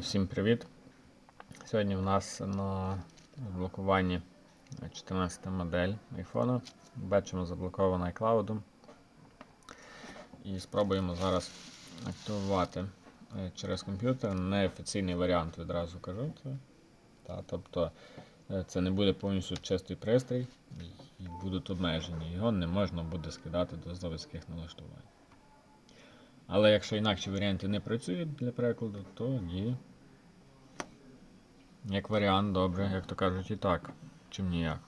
Всім привіт! Сьогодні в нас на блокуванні 14 модель iPhone. Бачимо заблокована iCloud. І спробуємо зараз активувати е, через комп'ютер неофіційний варіант, відразу кажу. Та, тобто е, це не буде повністю чистий пристрій і будуть обмежені. Його не можна буде скидати до заводських налаштувань. Але якщо інакші варіанти не працюють для прикладу, тоді, як варіант, добре, як то кажуть, і так, чим ніяк.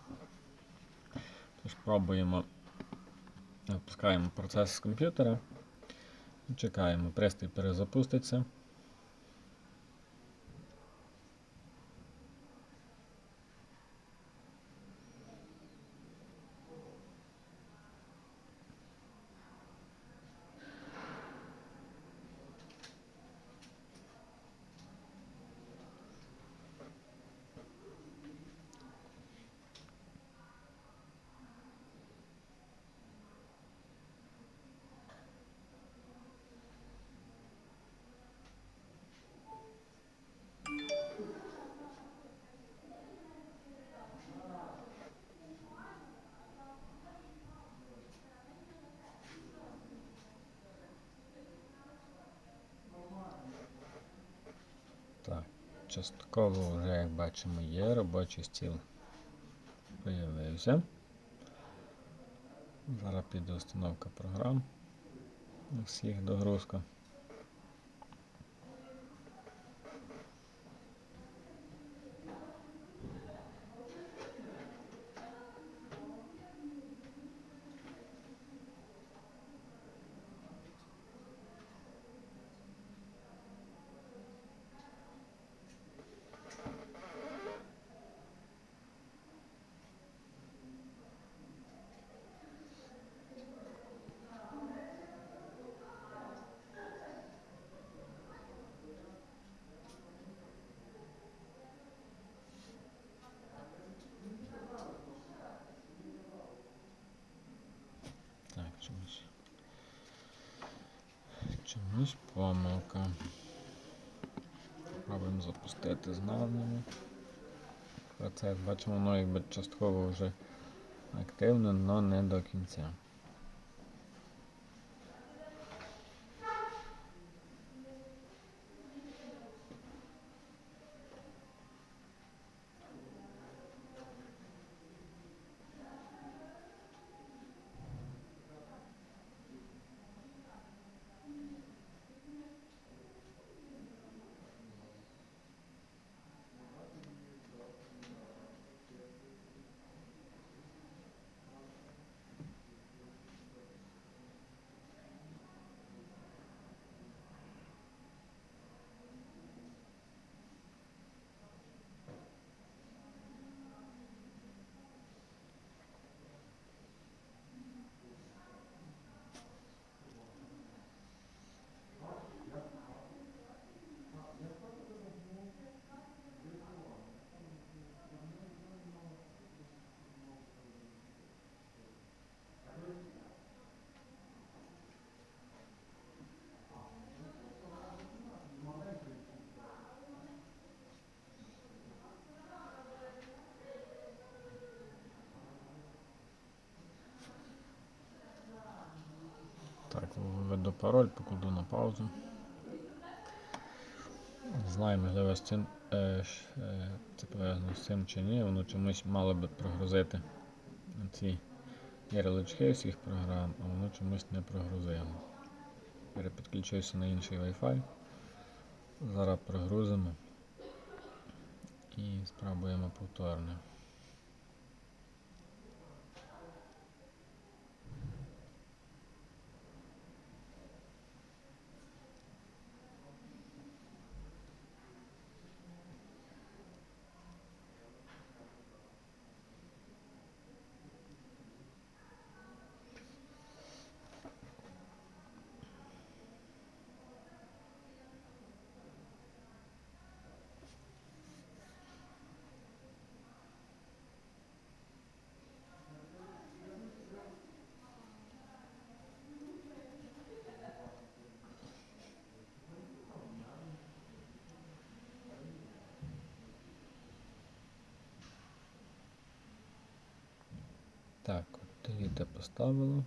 Тож пробуємо, запускаємо процес з комп'ютера. Чекаємо, пристрій перезапуститься. Так, частково вже, як бачимо, є робочий стіл появився. Зараз піде установка програм. Всіх догрузка. Так, чомусь. Чомусь помилка. Пробуємо запустити знову. Процес, бачимо, воно якби частково вже активне, але не до кінця. Так, введу пароль, покладу на паузу. Не знаю, можливо, з цим, е, це пов'язано з цим чи ні, воно чомусь мало би прогрузити ці ярлички всіх програм, а воно чомусь не прогрузило. Перепідключуся на інший Wi-Fi. Зараз прогрузимо і спробуємо повторно. Так, от delete поставило.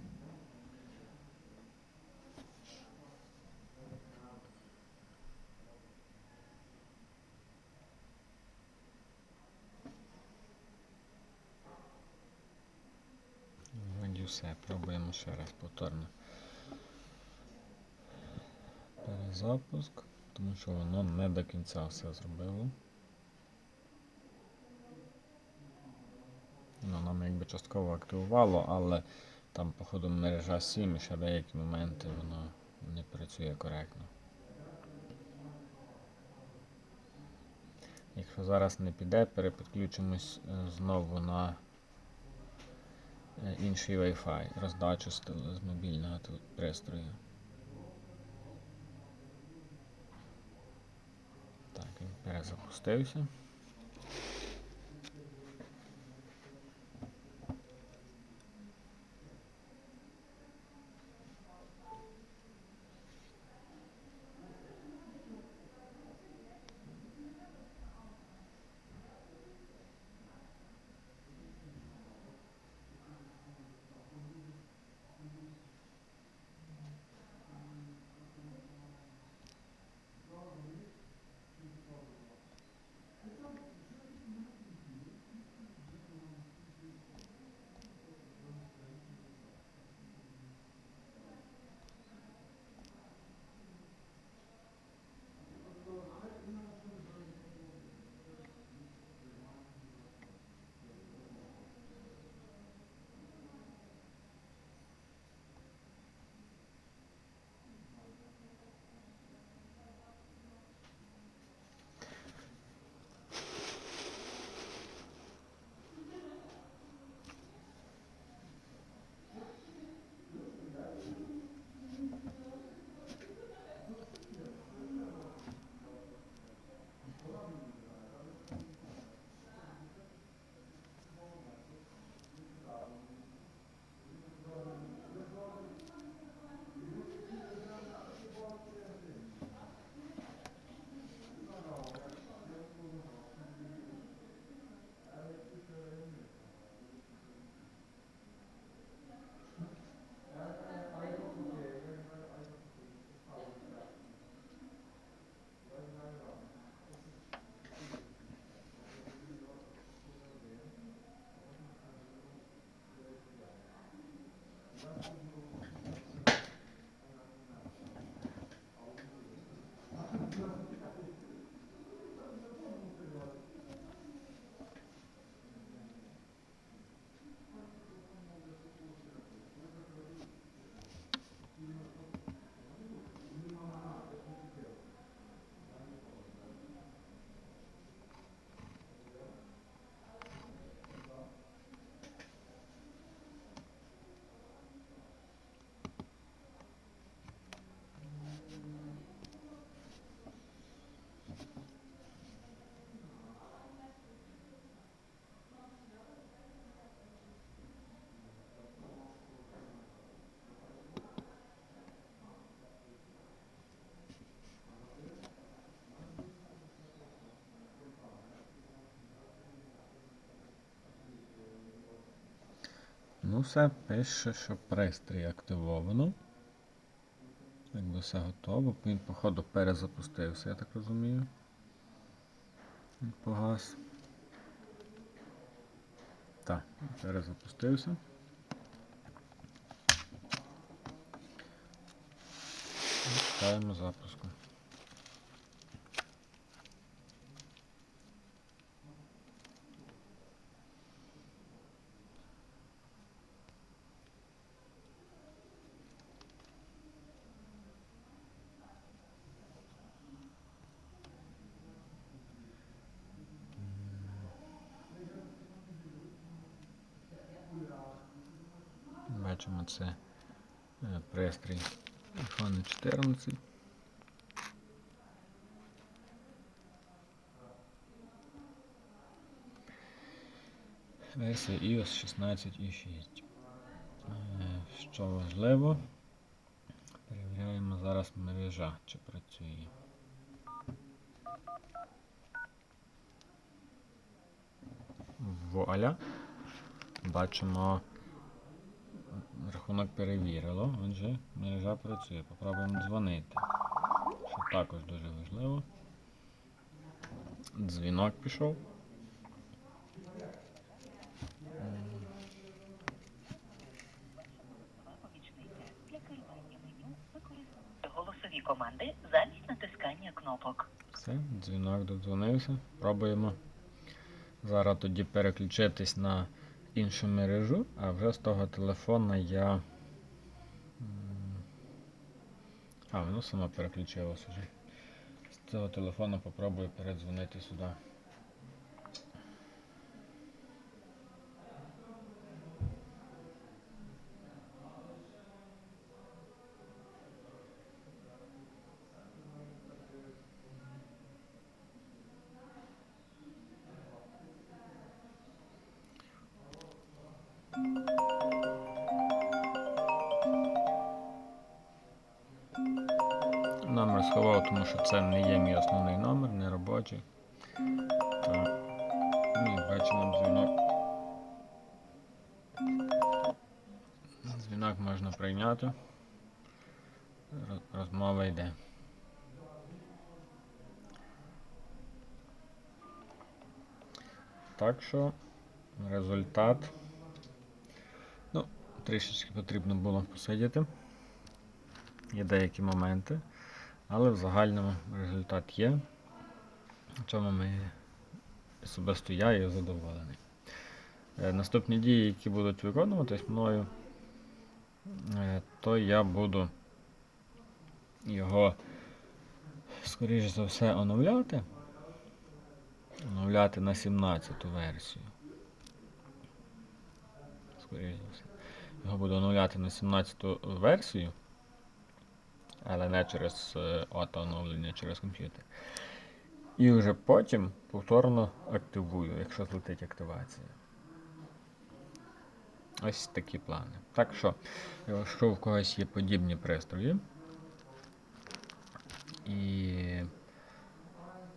Вроді все, пробуємо ще раз повторно. Перезапуск, тому що воно не до кінця все зробило. Ну, нам якби частково активувало, але там, походу, мережа 7 і ще деякі моменти воно не працює коректно. Якщо зараз не піде, перепідключимось е, знову на е, інший Wi-Fi, роздачу з, мобільного пристрою. Так, він перезапустився. Все, пише, що пристрій активовано. Якби все готово. Він, походу, перезапустився, я так розумію. Він Погас. Так, перезапустився. Ставимо запуску. Бачимо, це е, пристрій iPhone 14. Версія iOS 16.6. Е, Що важливо, перевіряємо зараз мережа, чи працює. Вуаля. Бачимо рахунок перевірило, отже, мережа працює. Попробуємо дзвонити. Що також дуже важливо. Дзвінок пішов. Голосові команди замість натискання кнопок. Все, дзвінок додзвонився. Пробуємо зараз тоді переключитись на іншу мережу, а вже з того телефона я. А, воно само переключилося вже. З цього телефона попробую передзвонити сюди. Номер сховав, тому що це не є мій основний номер, не робочий. Так. Ну, бачимо дзвінок. Дзвінок можна прийняти. Розмова йде. Так що результат. Трішечки потрібно було посидіти. Є деякі моменти, але в загальному результат є. В чому ми особисто я є задоволений. Е, Наступні дії, які будуть виконуватись мною, е, то я буду його, скоріш за все, оновляти. Оновляти на 17 версію. Скоріш за все. Його буду оновляти на 17-ту версію але не через е, оновлення, через комп'ютер. І вже потім повторно активую, якщо злетить активація. Ось такі плани. Так що, якщо в когось є подібні пристрої, і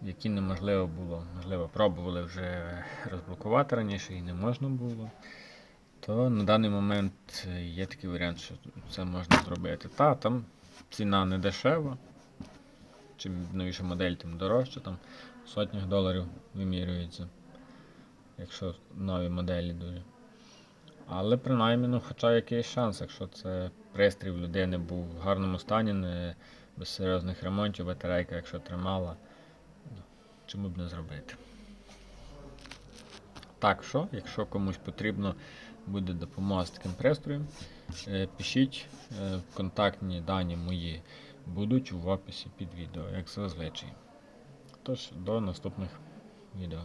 які неможливо було, можливо, пробували вже розблокувати раніше і не можна було, то на даний момент є такий варіант, що це можна зробити. Та, там ціна не дешева. Чим новіша модель, тим дорожче, там в сотнях доларів вимірюється, якщо нові моделі дуже. Але принаймні, ну, хоча якийсь шанс, якщо це пристрій людини був в гарному стані, не, без серйозних ремонтів, батарейка, якщо тримала, ну, чому б не зробити. Так що, якщо комусь потрібно буде допомога з таким пристроєм, е, пишіть е, контактні дані мої будуть в описі під відео, як зазвичай. Тож, до наступних відео.